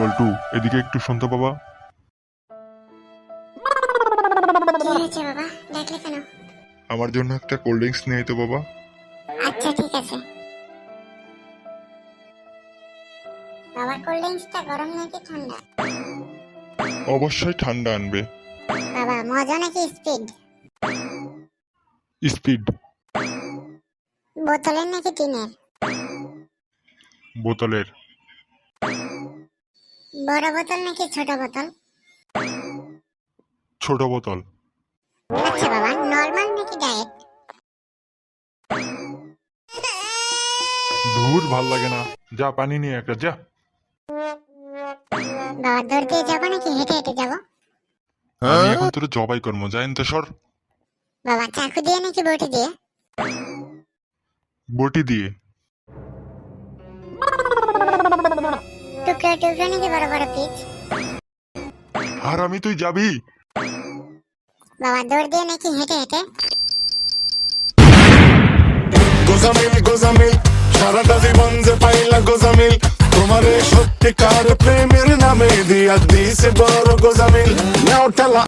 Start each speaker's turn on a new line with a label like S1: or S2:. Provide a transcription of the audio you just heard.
S1: বল্টু এদিকে একটু শুনতে বাবা।
S2: কি হয়েছে বাবা? ডাকলে কেন?
S1: আমার জন্য একটা কোল্ড ড্রিঙ্কস নিয়ে তো বাবা।
S2: আচ্ছা ঠিক আছে। বাবা কোল্ড ড্রিঙ্কসটা গরম নাকি ঠান্ডা?
S1: অবশ্যই ঠান্ডা আনবে।
S2: বাবা মজা নাকি স্পিড
S1: স্পিড
S2: বোতলের নাকি টিনের?
S1: বোতলের।
S2: বড় বোতল নাকি ছোট বোতল?
S1: ছোট বোতল।
S2: আচ্ছা বাবা নর্মাল নাকি ডায়েট
S1: ধুর ভালো লাগে না। যা পানি নিয়ে একটা যা।
S2: বাবা দৌড় দিয়ে যাব নাকি? হেঁটে হেঁটে যাব?
S1: আমি এখন তোর জবাই কর্ম যাইন তো সর।
S2: বাবা চাকু দিয়ে নাকি বটি দিয়ে?
S1: বটি দিয়ে।
S2: টুকরো টুকরো নাকি বড় বড় পিচ।
S1: আর আমি তুই যাবি?
S2: বাবা দৌড় দিয়ে নাকি হেঁটে হেঁটে।
S3: গোজামিল গোজামিল সারাটা জীবন যে পাইলা গোজামিল তোমারে সত্যিকার প্রেমের নামে দিয়া দিছে বড় গোজামিল। নাও ঠেলা।